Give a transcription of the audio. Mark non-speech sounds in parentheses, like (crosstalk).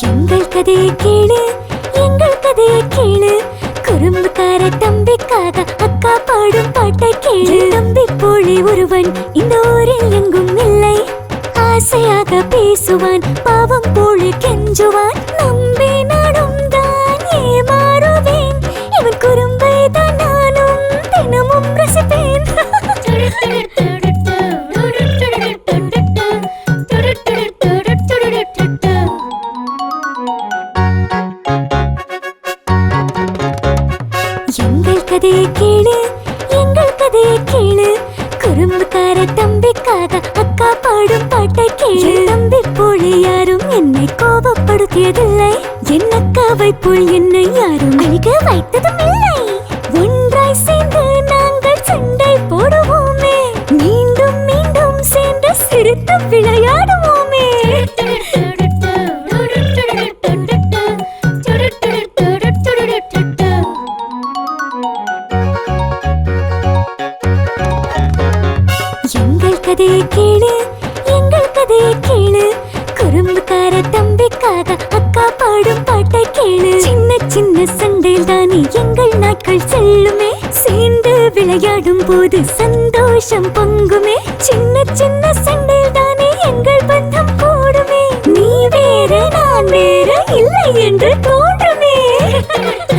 எங்கள் கதையை கேளு எங்கள் கதையை கேளு. குறும்புக்கார தம்பிக்காக அக்கா பாடும் பாட்டை கேளு. தம்பி போலே ஒருவன் இந்த ஊரில் எங்கும் இல்லை. ஆசையாக பேசுவான் பாவம் போலே கெஞ்சுவான். நம்பி கதையை கேளு எங்கள் கதையை கேளு. குறும்புக்கார தம்பிக்காக அக்கா பாடும் பாட்டை கேளு. தம்பி போல யாரும் என்னை கோபப்படுத்தியதில்லை. என் அக்காவை போல் என்னை யாரும் அழிக வைத்ததும் இல்லை ஒன்றாய் சேர்ந்து நாங்கள் சண்டை போடுவோமே. மீண்டும் மீண்டும் சேர்ந்து சிரித்து விளையாடுவோமே. கதையை கேளு எங்கள் கதையை கேளு. குறும்புக்கார தம்பிக்காக அக்கா பாடும் பாட்டை கேளு. சின்ன சின்ன சண்டையில் தானே எங்கள் நாட்கள் செல்லுமே. சேர்ந்து விளையாடும் போது சந்தோஷம் பொங்குமே. சின்ன சின்ன சண்டையில் தானே எங்கள் பந்தம் கூடுமே நீ வேறு நான் வேறு இல்லை என்று தோன்றுமே. (laughs)